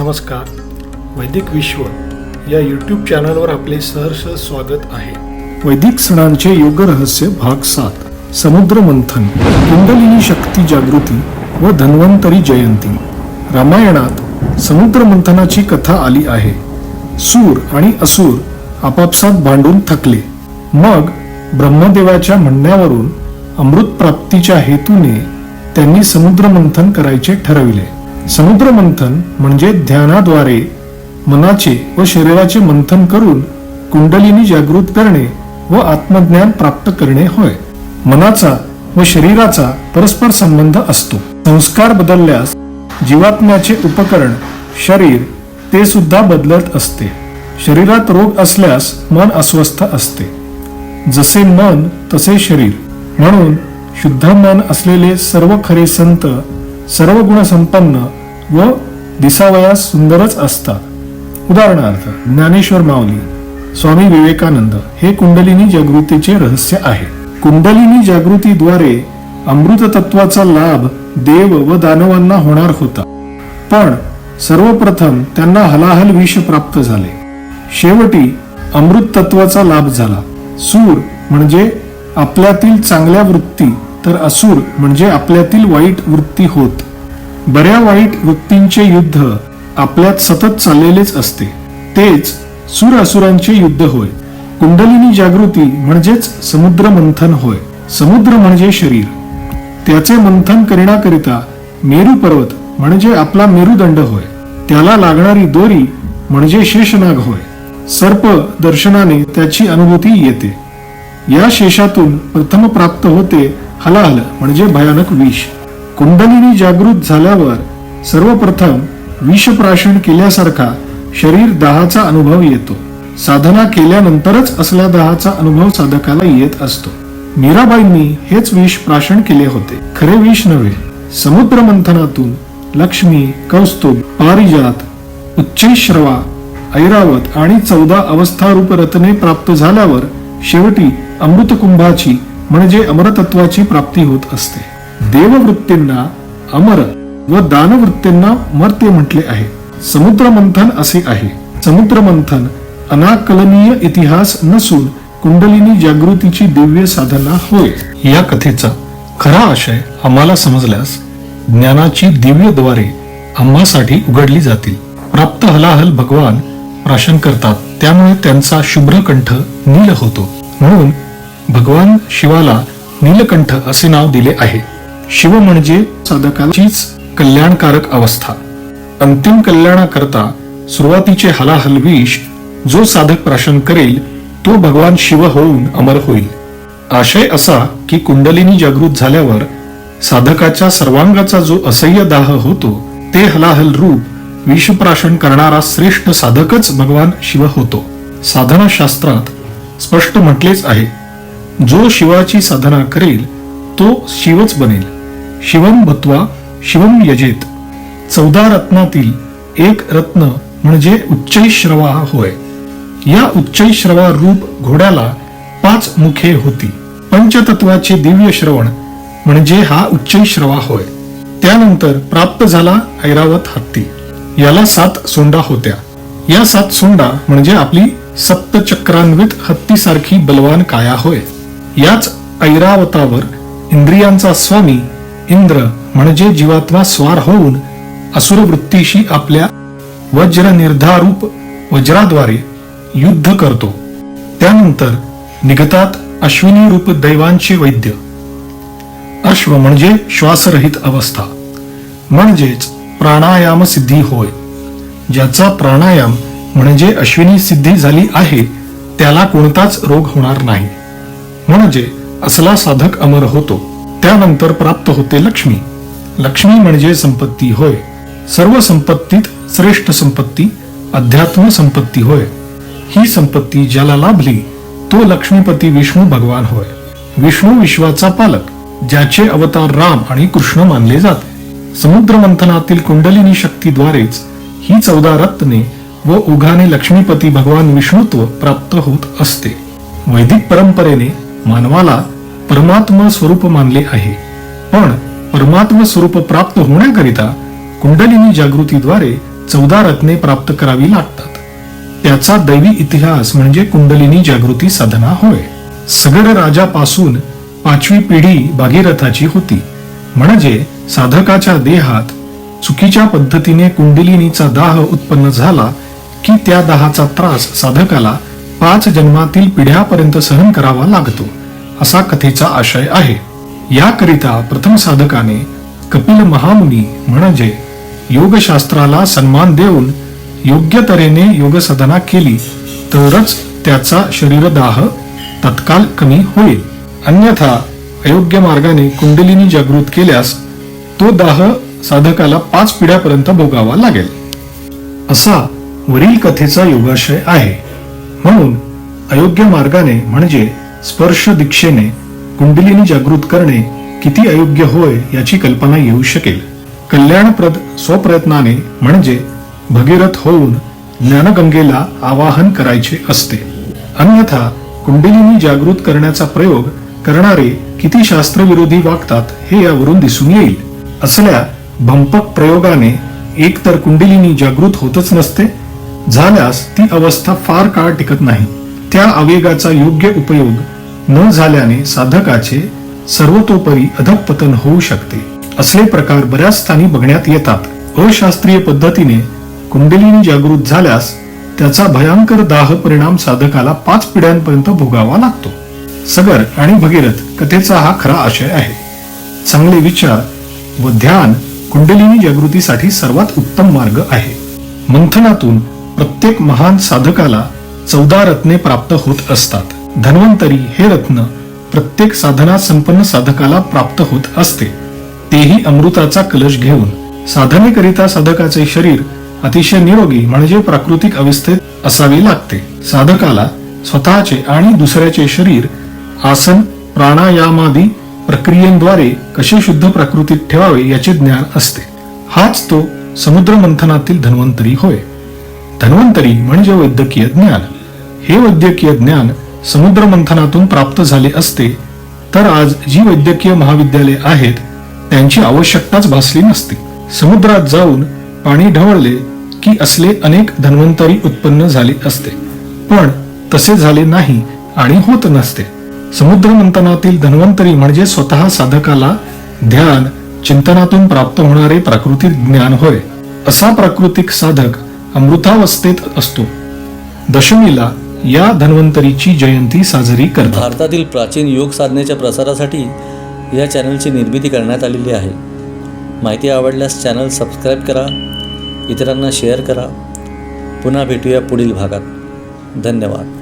नमस्कार. वैदिक विश्व या यूट्यूब चॅनलवर आपले सहर्ष स्वागत आहे. वैदिक सणांचे योग रहस्य भाग सात समुद्र मंथन कुंडलिनी शक्ती जागृती व धन्वंतरी जयंती. रामायणात समुद्र मंथनाची कथा आली आहे. सूर आणि असुर आपापसात भांडून थकले. मग ब्रह्मदेवाच्या म्हणण्यावरून अमृत प्राप्तीच्या हेतूने त्यांनी समुद्र मंथन करायचे ठरविले. समुद्र मंथन म्हणजे ध्यानाद्वारे मनाचे व शरीराचे मंथन करून कुंडलिनी जागृत करणे व आत्मज्ञान प्राप्त करणे होय. मनाचा व शरीराचा परस्पर संबंध असतो. संस्कार बदलल्यास जीवात्म्याचे उपकरण शरीर ते सुद्धा बदलत असते. शरीरात रोग असल्यास मन अस्वस्थ असते. जसे मन तसे शरीर. म्हणून शुद्ध मन असलेले सर्व खरे संत सर्व गुणसंपन्न व दिसावयास सुंदरच असतात. उदाहरणार्थ ज्ञानेश्वर माऊली स्वामी विवेकानंद हे कुंडलिनी जागृतीचे रहस्य आहे. कुंडलिनी जागृतीद्वारे अमृत तत्वाचा लाभ देव व दानवांना होणार होता. पण सर्वप्रथम त्यांना हलाहल विष प्राप्त झाले. शेवटी अमृत तत्वाचा लाभ झाला. सूर म्हणजे आपल्यातील चांगल्या वृत्ती तर असुर म्हणजे आपल्यातील वाईट वृत्ती होत. बऱ्या वाईट वृत्तींचे युद्ध आपल्यात सतत चाललेलेच असते. तेच सुर असुरांचे युद्ध होय. कुंडलिनी जागृती म्हणजेच समुद्र मंथन होय. समुद्र म्हणजे शरीर. त्याचे मंथन करण्याकरिता मेरू पर्वत म्हणजे आपला मेरुदंड होय. त्याला लागणारी दोरी म्हणजे शेषनाग होय. सर्प दर्शनाने त्याची अनुभूती येते. या शेषातून प्रथम प्राप्त होते हलाहल म्हणजे भयानक विष. कुंडलिनी जागृत झाल्यावर सर्वप्रथम विषप्राशन केल्यासारखा शरीर दहाचा अनुभव येतो. साधना केल्यानंतरच असल्या दहाचा अनुभव साधकाला येत असतो. मीराबाईंनी हेच विष प्राशन केले होते. खरे विष नव्हे. समुद्र मंथनातून लक्ष्मी कौस्तुभ पारिजात उच्चैश्रवा ऐरावत आणि चौदा अवस्थारूप रत्ने प्राप्त झाल्यावर शेवटी अमृतकुंभाची म्हणजे अमरतत्वाची प्राप्ती होत असते. देववृत्तींना अमर व दानवृत्तींना मर्त्य म्हटले आहे. समुद्र मंथन असे आहे. समुद्र मंथन अनाकलनीय इतिहास नसून कुंडलिनी जागृतीची दिव्य साधना होय. या कथेचा खरा आशय आम्हाला समजल्यास ज्ञानाची दिव्यद्वारे आम्हासाठी उघडली जातील. प्राप्त हलाहल भगवान प्राशन करतात. त्यामुळे त्यांचा शुभ्र कंठ नील होतो. म्हणून भगवान शिवाला नीलकंठ असे नाव दिले आहे. शिव म्हणजे साधकाचीच कल्याणकारक अवस्था. अंतिम कल्याणाकरता सुरुवातीचे हलाहल विष जो साधक प्राशन करेल तो भगवान शिव होऊन अमर होईल. आशय असा की कुंडलिनी जागृत झाल्यावर साधकाच्या सर्वांगाचा जो असह्य दाह होतो ते हलाहल रूप विषप्राशन करणारा श्रेष्ठ साधकच भगवान शिव होतो. साधना शास्त्रात स्पष्ट म्हटलेच आहे. जो शिवाची साधना करेल तो शिवच बनेल. शिवम भत्वा शिवम यजेत. चौदा रत्नातील एक रत्न म्हणजे उच्चैश्रवा होय. या उच्चैश्रवा रूप घोड्याला पाच मुखे होती. पंचतत्वाचे दिव्य श्रवण म्हणजे हा उच्चैश्रवा होय. त्यानंतर प्राप्त झाला ऐरावत हत्ती. याला सात सोंडा होत्या. या सात सोंडा म्हणजे आपली सप्तचक्रान्वित हत्तीसारखी बलवान काया होय. याच ऐरावतावर इंद्रियांचा स्वामी इंद्र म्हणजे जीवात्मा स्वार होऊन असुर वृत्तीशी आपल्या वज्र निर्धारूप वज्राद्वारे युद्ध करतो. त्यानंतर निघतात अश्विनी रूप दैवांचे वैद्य. अश्व म्हणजे श्वासरहित अवस्था. म्हणजेच प्राणायाम सिद्धी होय. ज्याचा प्राणायाम म्हणजे अश्विनी सिद्धी झाली आहे त्याला कोणताच रोग होणार नाही. म्हणजे असला साधक अमर होतो त्यानंतर प्राप्त होते लक्ष्मी. लक्ष्मी म्हणजे संपत्ती होय. सर्व संपत्तीत श्रेष्ठ संपत्ती अध्यात्म संपत्ती होय. ही संपत्ती ज्याला लाभली तो लक्ष्मीपती विष्णू भगवान होय. विष्णू विश्वाचा पालक ज्याचे अवतार राम आणि कृष्ण मानले जाते. समुद्र मंथनातील कुंडलिनी शक्तीद्वारेच ही चौदा रत्ने व उघाने लक्ष्मीपती भगवान विष्णुत्व प्राप्त होत असते. वैदिक परंपरेने मानवाला परमात्मा स्वरूप मानले आहे. पण परमात्म स्वरूप प्राप्त होण्याकरिता कुंडलिनी जागृतीद्वारे चौदा रत्ने प्राप्त करावी लागतात. त्याचा दैवी इतिहास म्हणजे कुंडलिनी जागृती साधना होय. सगड राजापासून पाचवी पिढी भागीरथाची होती. म्हणजे साधकाच्या देहात चुकीच्या पद्धतीने कुंडलिनीचा दाह उत्पन्न झाला की त्या दाहाचा त्रास साधकाला पाच जन्मातील पिढ्यापर्यंत सहन करावा लागतो असा कथेचा आशय आहे. याकरिता प्रथम साधकाने कपिल महामुनी म्हणजे योगशास्त्राला सन्मान देऊन योग्य तऱ्हेने योग साधना केली तरच त्याचा शरीरदाह तत्काल कमी होईल. अन्यथा अयोग्य मार्गाने कुंडलिनी जागृत केल्यास तो दाह साधकाला पाच पिढ्यापर्यंत भोगावा लागेल. असा वरील कथेचा योगाशय आहे. म्हणून अयोग्य मार्गाने म्हणजे स्पर्श दीक्षेने कुंडलिनी जागृत करणे किती अयोग्य होय याची कल्पना येऊ शकेल. कल्याणप्रद स्वप्रयत्नाने म्हणजे भगीरथ होऊन ज्ञानगंगेला आवाहन करायचे असते. अन्यथा कुंडलिनी जागृत करण्याचा प्रयोग करणारे किती शास्त्रविरोधी वागतात हे यावरून दिसून येईल. असल्या भंपक प्रयोगाने एकतर कुंडलिनी जागृत होतच नसते झाल्यास ती अवस्था फार काळ टिकत नाही. त्या आवेगाचा योग्य उपयोग न झाल्याने साधकाचे सर्वतोपरी अधपतन होऊ शकते. असले प्रकार बऱ्याच स्थानी बघण्यात येतात. अशास्त्रीय पद्धतीने कुंडलिनी जागृत झाल्यास त्याचा भयंकर दाह परिणाम साधकाला पाच पिढ्यांपर्यंत भोगावा लागतो. सगर आणि भगीरथ कथेचा हा खरा आशय आहे. चांगले विचार व ध्यान कुंडलिनी जागृतीसाठी सर्वात उत्तम मार्ग आहे. मंथनातून प्रत्येक महान साधकाला चौदा रत्ने प्राप्त होत असतात. धन्वंतरी हे रत्न प्रत्येक साधना संपन्न साधकाला प्राप्त होत असते. तेही अमृताचा कलश घेऊन. साधनेकरिता साधकाचे शरीर अतिशय निरोगी म्हणजे प्राकृतिक अवस्थेत असावे लागते. साधकाला स्वतःचे आणि दुसऱ्याचे शरीर आसन प्राणायामादी प्रक्रियेद्वारे कसे शुद्ध प्राकृतीत ठेवावे याचे ज्ञान असते. हाच तो समुद्र मंथनातील धन्वंतरी होय. धन्वंतरी म्हणजे वैद्यकीय ज्ञान. हे वैद्यकीय ज्ञान समुद्र मंथनातून प्राप्त झाले असते तर आज जी वैद्यकीय महाविद्यालये आहेत त्यांची आवश्यकताच भासली नसती. समुद्रात जाऊन पाणी ढवळले की असले अनेक धन्वंतरी उत्पन्न झाले असते. पण तसे झाले नाही आणि होत नसते. समुद्र मंथनातील धन्वंतरी म्हणजे स्वतः साधकाला ध्यान चिंतनातून प्राप्त होणारे प्राकृतिक ज्ञान होय. असा प्राकृतिक साधक अमृतावस्थेत असतो. दशमीला या धन्वंतरीची जयंती साजरी करतात. भारतातील प्राचीन योग साधनेच्या प्रसारासाठी या चॅनलची निर्मिती करण्यात आलेली आहे. माहिती आवडल्यास चॅनल सबस्क्राईब करा इतरांना शेअर करा. पुन्हा भेटूया पुढील भागात. धन्यवाद.